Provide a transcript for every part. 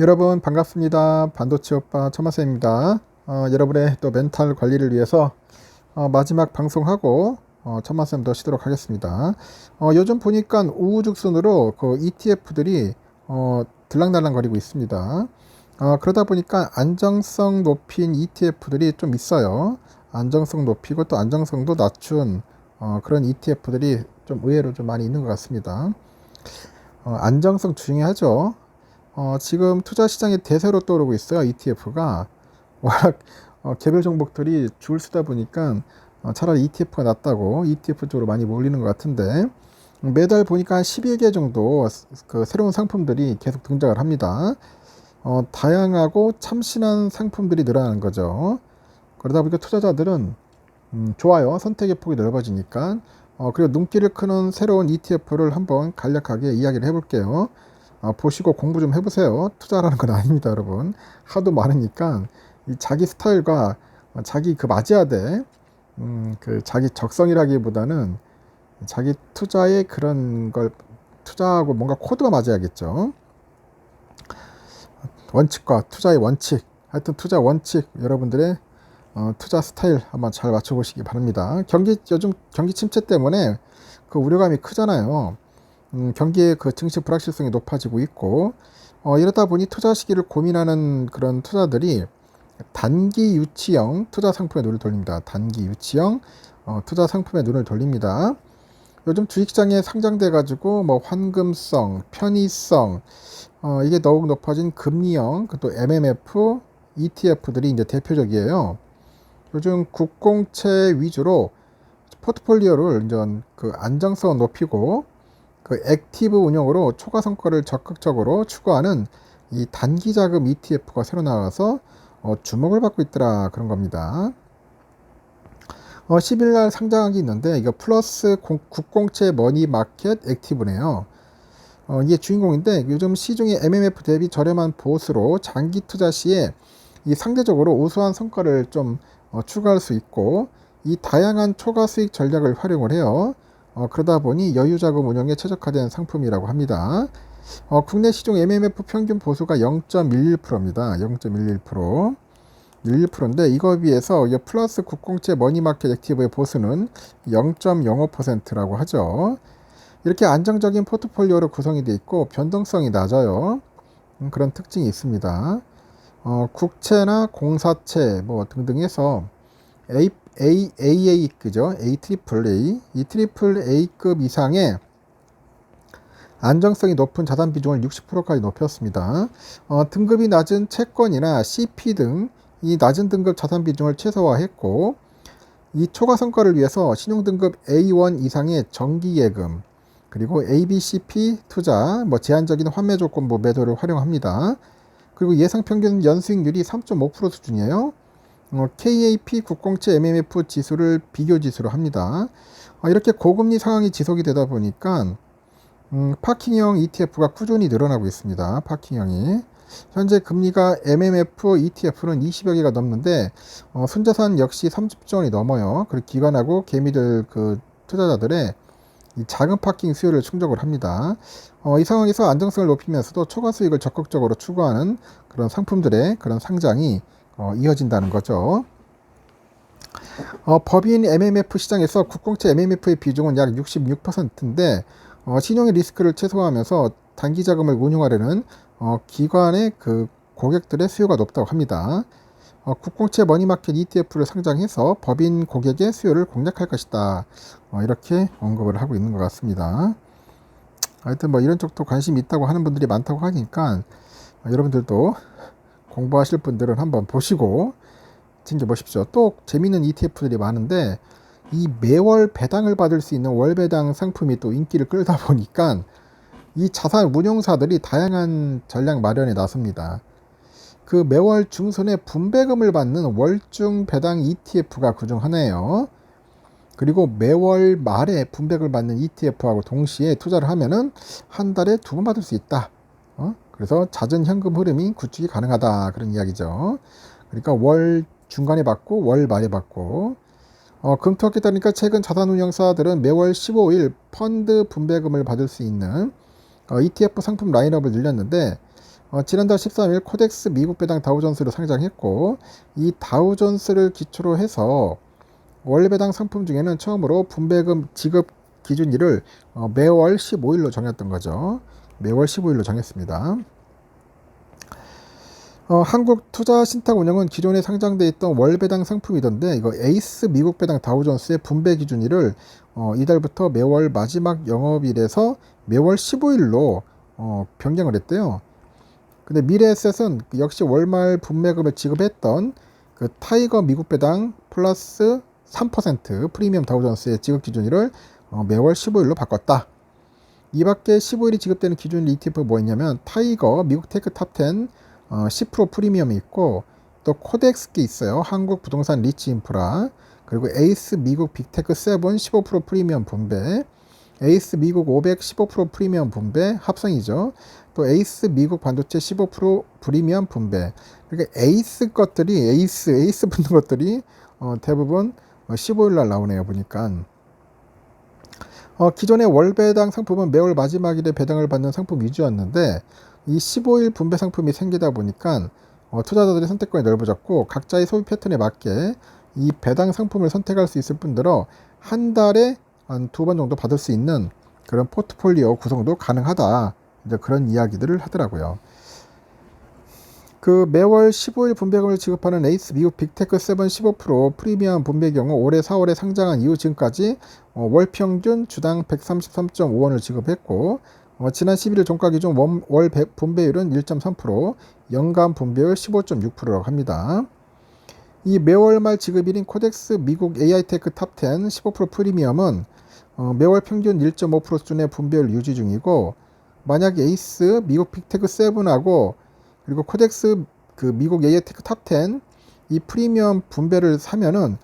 여러분 반갑습니다. 반도체 오빠 천마쌤입니다. 어, 여러분의 또 멘탈 관리를 위해서 어, 마지막 방송하고 어, 천마쌤도 쉬도록 하겠습니다. 어, 요즘 보니까 우후죽순으로 그 ETF들이 어, 들락날락거리고 있습니다. 어, 그러다 보니까 안정성 높인 ETF들이 좀 있어요. 안정성 높이고 또 안정성도 낮춘 어, 그런 ETF들이 좀 의외로 좀 많이 있는 것 같습니다. 어, 안정성 중요하죠. 어, 지금 투자 시장에 대세로 떠오르고 있어요. ETF가 워낙 어, 개별 종목들이 줄 쓰다 보니까 어, 차라리 ETF가 낫다고 ETF 쪽으로 많이 몰리는 것 같은데 매달 보니까 한 11개 정도 그 새로운 상품들이 계속 등장을 합니다. 어, 다양하고 참신한 상품들이 늘어나는 거죠. 그러다 보니까 투자자들은 음, 좋아요. 선택의 폭이 넓어지니까. 어, 그리고 눈길을 크는 새로운 ETF를 한번 간략하게 이야기를 해볼게요. 어, 보시고 공부 좀 해보세요. 투자라는 건 아닙니다, 여러분. 하도 많으니까 이 자기 스타일과 자기 그 맞아야 돼. 음, 그 자기 적성이라기보다는 자기 투자의 그런 걸 투자하고 뭔가 코드가 맞아야겠죠. 원칙과 투자의 원칙, 하여튼 투자 원칙 여러분들의 어, 투자 스타일 한번 잘 맞춰보시기 바랍니다. 경기 요즘 경기 침체 때문에 그 우려감이 크잖아요. 음, 경기의 그 증시 불확실성이 높아지고 있고 어, 이러다 보니 투자 시기를 고민하는 그런 투자들이 단기 유치형 투자 상품에 눈을 돌립니다. 단기 유치형 어, 투자 상품에 눈을 돌립니다. 요즘 주식시장에 상장돼 가지고 뭐 환금성, 편의성 어, 이게 더욱 높아진 금리형 또 MMF, ETF들이 이제 대표적이에요. 요즘 국공채 위주로 포트폴리오를 이제 그 안정성 높이고 그 액티브 운용으로 초과 성과를 적극적으로 추구하는 이 단기 자금 ETF가 새로 나와서 어, 주목을 받고 있더라 그런 겁니다. 어, 10일 날 상장한 게 있는데 이거 플러스 공, 국공채 머니 마켓 액티브네요. 어, 이게 주인공인데 요즘 시중의 MMF 대비 저렴한 보수로 장기 투자 시에 이 상대적으로 우수한 성과를 좀 어, 추가할 수 있고 이 다양한 초과 수익 전략을 활용을 해요. 어, 그러다 보니 여유자금 운영에 최적화된 상품이라고 합니다. 어, 국내 시중 MMF 평균 보수가 0.11%입니다. 0.11%. 11%인데 이거에 비해서 이 플러스 국공채 머니마켓 액티브의 보수는 0.05%라고 하죠. 이렇게 안정적인 포트폴리오로 구성이 되어 있고 변동성이 낮아요. 음, 그런 특징이 있습니다. 어, 국채나 공사채 뭐 등등 해서 A, A, AA 그죠? A 트리플 A, 이 트리플 A급 이상의 안정성이 높은 자산 비중을 60%까지 높였습니다. 어, 등급이 낮은 채권이나 CP 등 이 낮은 등급 자산 비중을 최소화했고 이 초과 성과를 위해서 신용 등급 A1 이상의 정기 예금 그리고 ABCP 투자 뭐 제한적인 환매 조건부 매도를 활용합니다. 그리고 예상 평균 연수익률이 3.5% 수준이에요. 어, KAP 국공채 MMF 지수를 비교 지수로 합니다. 어, 이렇게 고금리 상황이 지속이 되다 보니까 음, 파킹형 ETF가 꾸준히 늘어나고 있습니다. 파킹형이 현재 금리가 MMF ETF는 20여 개가 넘는데 어, 순자산 역시 30조 원이 넘어요. 그리고 기관하고 개미들 그 투자자들의 이 작은 파킹 수요를 충족을 합니다. 어, 이 상황에서 안정성을 높이면서도 초과 수익을 적극적으로 추구하는 그런 상품들의 그런 상장이 어, 이어진다는 거죠. 어, 법인 MMF 시장에서 국공채 MMF의 비중은 약 66%인데 어, 신용의 리스크를 최소화하면서 단기 자금을 운용하려는 어, 기관의 그 고객들의 수요가 높다고 합니다. 어, 국공채 머니마켓 ETF를 상장해서 법인 고객의 수요를 공략할 것이다. 어, 이렇게 언급을 하고 있는 것 같습니다. 하여튼 뭐 이런 쪽도 관심이 있다고 하는 분들이 많다고 하니까 어, 여러분들도 공부하실 분들은 한번 보시고 챙겨보십시오. 또 재미있는 ETF들이 많은데 이 매월 배당을 받을 수 있는 월 배당 상품이 또 인기를 끌다 보니까 이 자산 운용사들이 다양한 전략 마련에 나섭니다. 그 매월 중순에 분배금을 받는 월중 배당 ETF가 그중 하나예요. 그리고 매월 말에 분배금을 받는 ETF하고 동시에 투자를 하면은 한 달에 두 번 받을 수 있다. 어? 그래서 잦은 현금 흐름이 구축이 가능하다 그런 이야기죠. 그러니까 월 중간에 받고 월 말에 받고 어, 검토하게 되니까 최근 자산운용사들은 매월 15일 펀드 분배금을 받을 수 있는 어, ETF 상품 라인업을 늘렸는데 어, 지난달 13일 코덱스 미국 배당 다우존스를 상장했고 이 다우존스를 기초로 해서 월 배당 상품 중에는 처음으로 분배금 지급 기준일을 어, 매월 15일로 정했던 거죠. 매월 15일로 정했습니다. 어, 한국 투자 신탁 운영은 기존에 상장돼 있던 월 배당 상품이던데 이거 에이스 미국 배당 다우존스의 분배 기준일을 어, 이달부터 매월 마지막 영업일에서 매월 15일로 어, 변경을 했대요. 근데 미래에셋은 역시 월말 분매금을 지급했던 그 타이거 미국 배당 플러스 3% 프리미엄 다우존스의 지급 기준일을 어, 매월 15일로 바꿨다. 이 밖에 15일이 지급되는 기준 ETF 뭐 있냐면 타이거 미국 테크 탑10 어, 10% 프리미엄이 있고 또 코덱스기 있어요. 한국 부동산 리치 인프라 그리고 에이스 미국 빅테크 7 15% 프리미엄 분배 에이스 미국 500 15% 프리미엄 분배 합성이죠. 또 에이스 미국 반도체 15% 프리미엄 분배. 그러니까 에이스 것들이 에이스 에이스 붙는 것들이 어, 대부분 15일 날 나오네요. 보니까. 어, 기존의 월 배당 상품은 매월 마지막일에 배당을 받는 상품 위주였는데 이 15일 분배 상품이 생기다 보니까 어, 투자자들의 선택권이 넓어졌고 각자의 소비 패턴에 맞게 이 배당 상품을 선택할 수 있을 뿐더러 한 달에 한 두 번 정도 받을 수 있는 그런 포트폴리오 구성도 가능하다. 이제 그런 이야기들을 하더라고요. 그 매월 15일 분배금을 지급하는 에이스 미국 빅테크 7 15% 프리미엄 분배 경우 올해 4월에 상장한 이후 지금까지 어, 월 평균 주당 133.5원을 지급했고 어, 지난 11일 종가 기준 월 분배율은 1.3%, 연간 분배율 15.6%라고 합니다. 이 매월 말 지급일인 코덱스 미국 AI테크 탑10 15% 프리미엄은 어, 매월 평균 1.5% 수준의 분배율 유지 중이고 만약 에이스 미국 빅테크 7하고 그리고 코덱스 그 미국 AI테크 탑10 이 프리미엄 분배를 사면은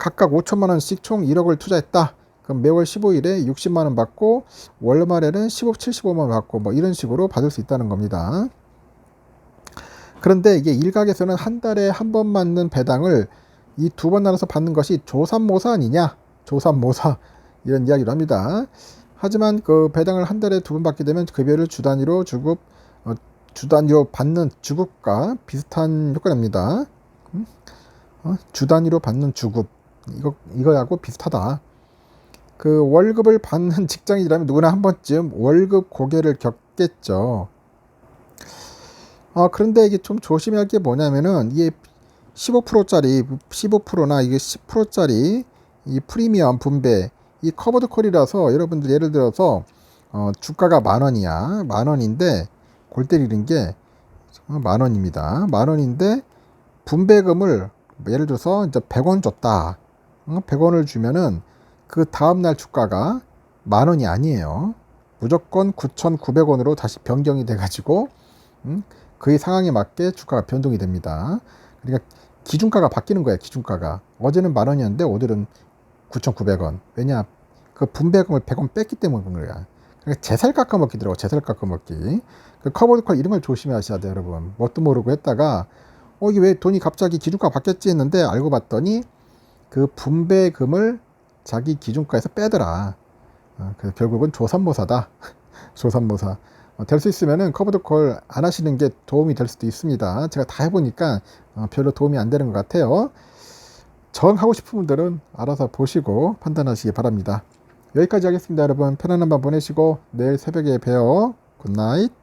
각각 5천만 원씩 총 1억을 투자했다. 그럼 매월 15일에 60만 원 받고 월 말에는 15, 75만 원 받고 뭐 이런 식으로 받을 수 있다는 겁니다. 그런데 이게 일각에서는 한 달에 한 번 맞는 배당을 이 두 번 나눠서 받는 것이 조삼모사 아니냐? 조삼모사 이런 이야기를 합니다. 하지만 그 배당을 한 달에 두 번 받게 되면 급여를 주 단위로 주급 어, 주 단위로 받는 주급과 비슷한 효과랍니다. 음? 어? 주 단위로 받는 주급 이거 이거하고 비슷하다. 그 월급을 받는 직장인이라면 누구나 한 번쯤 월급 고개를 겪겠죠. 아, 그런데 이게 좀 조심해야 할 게 뭐냐면은 이게 15%짜리 15%나 이게 10%짜리 이 프리미엄 분배 이 커버드 콜이라서 여러분들 예를 들어서 어, 주가가 만 원이야 만 원인데 골 때리는 게만 원입니다 만 원인데 분배금을 예를 들어서 이제 100원 줬다 어, 100원을 주면은 그 다음 날 주가가 만 원이 아니에요. 무조건 9,900원으로 다시 변경이 돼가지고 음, 그의 상황에 맞게 주가가 변동이 됩니다. 그러니까 기준가가 바뀌는 거예요. 기준가가 어제는 만 원이었는데 오늘은 9,900원. 왜냐 그 분배금을 100원 뺐기 때문에 그런 거야. 그러니까 재살 깎아 먹기더라고. 재살 깎아 먹기. 그 커버드 콜 이런 걸 조심하셔야 돼요, 여러분. 뭣도 모르고 했다가 어 이게 왜 돈이 갑자기 기준가 바뀌었지 했는데 알고 봤더니 그 분배금을 자기 기준가에서 빼더라. 어, 그 결국은 조산모사다. 조산모사. 어, 될수 있으면은 커브드콜 안 하시는 게 도움이 될 수도 있습니다. 제가 다 해보니까 어, 별로 도움이 안 되는 것 같아요. 정하고 싶은 분들은 알아서 보시고 판단하시기 바랍니다. 여기까지 하겠습니다, 여러분. 편안한 밤 보내시고 내일 새벽에 봬요. 굿나잇.